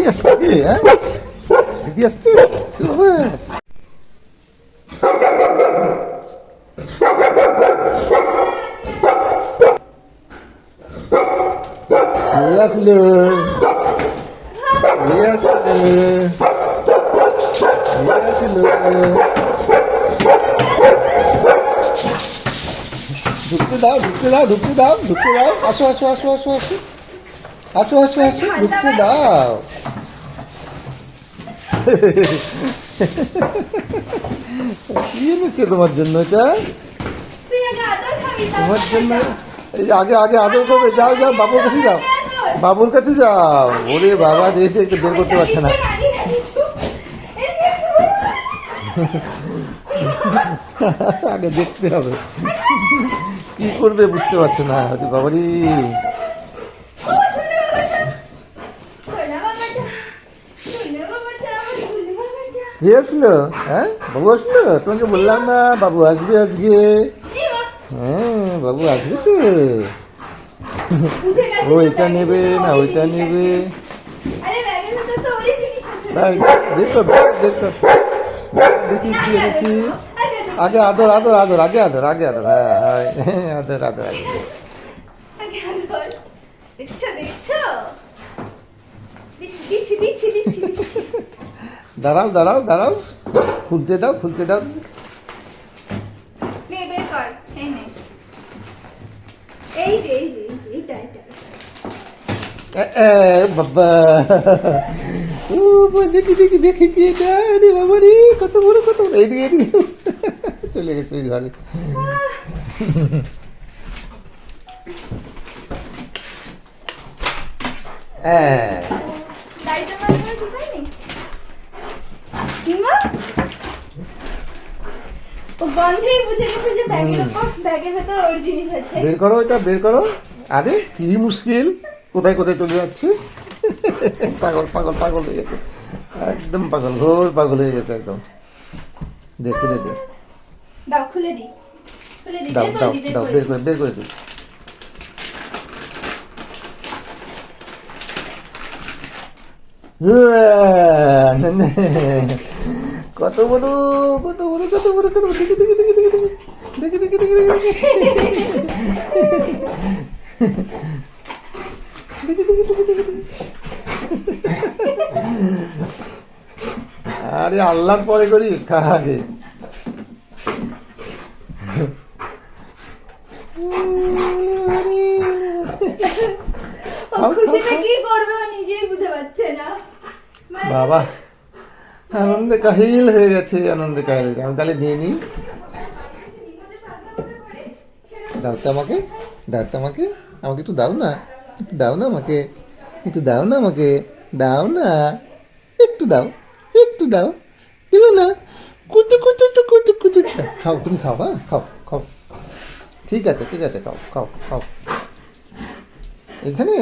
কি আসছে হ্যাঁ দিদি আসছে আসলো আসলো ঢুকতে দাও ঢুকতে দাও ঢুকতে দাও ঢুকতে দাও। আসো আসো আসো আসো আসো। আসো আসো আসো, ঢুকতে দাও। কি এনেছে তোমার জন্য এটা? তোমার জন্য? এই আগে আগে আদর করবে যাও যাও বাবুর কাছে যাও। বাবুর কাছে যাও। ওরে বাবা দেখতে একটু বের করতে পারছে না। আগে দেখতে হবে। কি করবে বুঝতে পারছে না। বাবারি। কে আসলো হ্যাঁ? বাবু আসলো? তোমাকে বললাম না, বাবু আসবে আজকে। হ্যাঁ বাবু আসবে তো। ও এটা নেবে না ওইটা নেবে। দেখি কি এনেছিস। আগে আদর আদর আদর, আগে আদর আগে আদর। হ্যাঁ হ্যাঁ আদর আদর আগে দেখছ দেখছ? দিচ্ছি দিচ্ছি দিচ্ছি দিচ্ছি। দাঁড়াও দাঁড়াও দাঁড়াও। খুলতে দাও খুলতে দাও। বাবা, দেখি দেখি দেখি কি এটা। রে বাবা রে কত বড় কত বড়। এইদিকে এইদিকে চলে গেছে ওই ঘরে। হ্যাঁ গাড়িটা মাঝে মাঝে ঠিক হয়নি কিংবা ও গন্ধেই বুঝে গেছে যে ব্যাগের উপর ব্যাগের ভেতর ওর জিনিস আছে। বের করো এটা বের করো। আরে কি মুশকিল। কোথায় কোথায় চলে যাচ্ছে? পাগল পাগল পাগল হয়ে গেছে। একদম পাগল ঘোর পাগল হয়ে গেছে একদম। দে খুলে দে। দাও খুলে দি। খুলে দি দাও দাও বের করে বের করে করে দিই কত বড় কত বড় কত বড় কত বড় দেখি দেখি দেখি দেখি দেখি দেখি দেখি দেখি দেখি দেখি দেখি দেখি দেখি আরে আল্লাহর পরে করিস খা ও খুশিতে কি করবে ও নিজেই বুঝে পাচ্ছে না মানে- বাবা, আনন্দে কাহিল হয়ে গেছে, আনন্দে কাহিল হয়ে গেছে। আমি তাহলে নিয়ে নিই। দাও তো আমাকে, দাও তো আমাকে। আমাকে একটু দাও না, একটু দাও না আমাকে, একটু দাও না আমাকে, দাও না, একটু দাও একটু দাও দিবে না। কুতু কুতু টু কুতু কুতু। খাও, তুমি খাও হ্যাঁ? খাও খাও। ঠিক আছে ঠিক আছে, খাও খাও খাও। এখানে?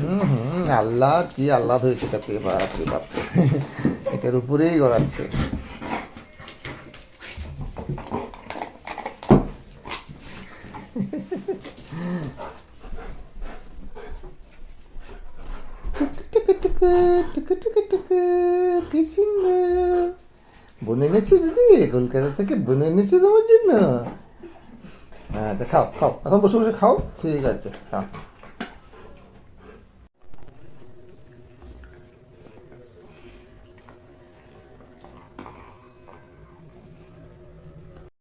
হুম আল্লাহ কি আল্লাহ হয়েছে তাকে বাপ রে বাপ। এটার উপরেই গড়াচ্ছে। কি সুন্দর বোন এনেছে দিদি, কলকাতা থেকে বোন এনেছে তোমার জন্য। আচ্ছা খাও খাও। এখন বসে বসে খাও। ঠিক আছে, খাও।